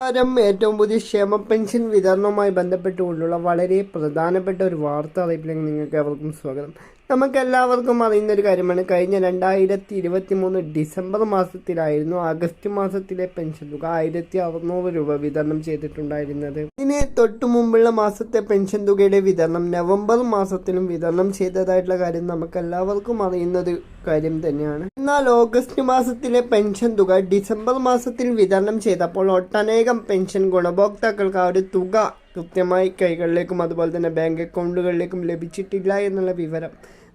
നമസ്കാരം ഏറ്റവും പുതിയ ക്ഷേമ പെൻഷൻ വിതരണവുമായി ബന്ധപ്പെട്ടുകൊണ്ടുള്ള വളരെ പ്രധാനപ്പെട്ട ഒരു വാർത്ത അറിയിപ്പിലേക്ക് നിങ്ങൾക്ക് അവർക്കും സ്വാഗതം. നമുക്കെല്ലാവർക്കും അറിയുന്ന ഒരു കാര്യമാണ്. കഴിഞ്ഞ രണ്ടായിരത്തി ഇരുപത്തി മൂന്ന് ഡിസംബർ മാസത്തിലായിരുന്നു ആഗസ്റ്റ് മാസത്തിലെ പെൻഷൻ തുക ആയിരത്തി അറുന്നൂറ് രൂപ വിതരണം ചെയ്തിട്ടുണ്ടായിരുന്നത്. ഇതിന് തൊട്ടു മുമ്പുള്ള മാസത്തെ പെൻഷൻ തുകയുടെ വിതരണം നവംബർ മാസത്തിലും വിതരണം ചെയ്തതായിട്ടുള്ള കാര്യം നമുക്ക് അറിയുന്നത് കാര്യം തന്നെയാണ്. എന്നാൽ ഓഗസ്റ്റ് മാസത്തിലെ പെൻഷൻ തുക ഡിസംബർ മാസത്തിൽ വിതരണം ചെയ്തപ്പോൾ ഒട്ടനേകം പെൻഷൻ ഗുണഭോക്താക്കൾക്ക് ആ ഒരു തുക കൃത്യമായി കൈകളിലേക്കും അതുപോലെ തന്നെ ബാങ്ക് അക്കൗണ്ടുകളിലേക്കും ലഭിച്ചിട്ടില്ല എന്നുള്ള വിവരം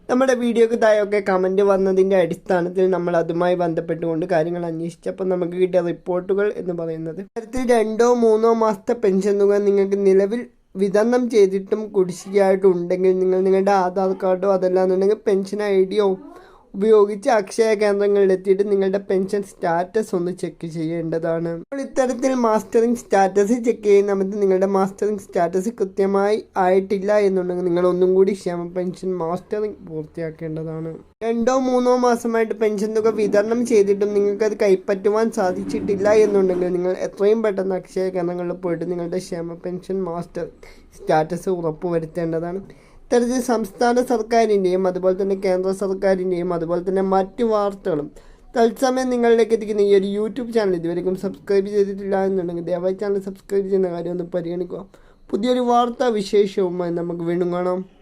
നമ്മുടെ വീഡിയോക്ക് താഴെയൊക്കെ കമന്റ് വന്നതിന്റെ അടിസ്ഥാനത്തിൽ നമ്മൾ അതുമായി ബന്ധപ്പെട്ടുകൊണ്ട് കാര്യങ്ങൾ അന്വേഷിച്ചപ്പോൾ നമുക്ക് കിട്ടിയ റിപ്പോർട്ടുകൾ എന്ന് പറയുന്നത്. ഇത്തരത്തിൽ രണ്ടോ മൂന്നോ മാസത്തെ പെൻഷൻ തുക നിങ്ങൾക്ക് നിലവിൽ വിതരണം ചെയ്തിട്ടും കുടിശ്ശികയായിട്ടുണ്ടെങ്കിൽ നിങ്ങൾ നിങ്ങളുടെ ആധാർ കാർഡോ അതല്ലാന്നുണ്ടെങ്കിൽ പെൻഷൻ ഐ ഡിയോ ഉപയോഗിച്ച് അക്ഷയ കേന്ദ്രങ്ങളിൽ എത്തിയിട്ട് നിങ്ങളുടെ പെൻഷൻ സ്റ്റാറ്റസ് ഒന്ന് ചെക്ക് ചെയ്യേണ്ടതാണ്. അപ്പോൾ ഇത്തരത്തിൽ മാസ്റ്ററിംഗ് സ്റ്റാറ്റസ് ചെക്ക് ചെയ്യുന്ന സമയത്ത് നിങ്ങളുടെ മാസ്റ്ററിംഗ് സ്റ്റാറ്റസ് കൃത്യമായി ആയിട്ടില്ല എന്നുണ്ടെങ്കിൽ നിങ്ങൾ ഒന്നും കൂടി ക്ഷേമ പെൻഷൻ മാസ്റ്ററിംഗ് പൂർത്തിയാക്കേണ്ടതാണ്. രണ്ടോ മൂന്നോ മാസമായിട്ട് പെൻഷൻ തുക വിതരണം ചെയ്തിട്ടും നിങ്ങൾക്കത് കൈപ്പറ്റുവാൻ സാധിച്ചിട്ടില്ല എന്നുണ്ടെങ്കിൽ നിങ്ങൾ എത്രയും പെട്ടെന്ന് അക്ഷയ കേന്ദ്രങ്ങളിൽ പോയിട്ട് നിങ്ങളുടെ ക്ഷേമ പെൻഷൻ മാസ്റ്റർ സ്റ്റാറ്റസ് ഉറപ്പുവരുത്തേണ്ടതാണ്. ഇത്തരത്തിൽ സംസ്ഥാന സർക്കാരിന്റെയും അതുപോലെ തന്നെ കേന്ദ്ര സർക്കാരിന്റെയും അതുപോലെ തന്നെ മറ്റു വാർത്തകളും തത്സമയം നിങ്ങളിലേക്ക് എത്തിക്കുന്ന ഈ ഒരു യൂട്യൂബ് ചാനൽ ഇതുവരെയും സബ്സ്ക്രൈബ് ചെയ്തിട്ടില്ല എന്നുണ്ടെങ്കിൽ ദയവായി ചാനൽ സബ്സ്ക്രൈബ് ചെയ്യുന്ന കാര്യം ഒന്ന് പരിഗണിക്കുക. പുതിയൊരു വാർത്താ വിശേഷവുമായി നമുക്ക് വീണ്ടും കാണാം.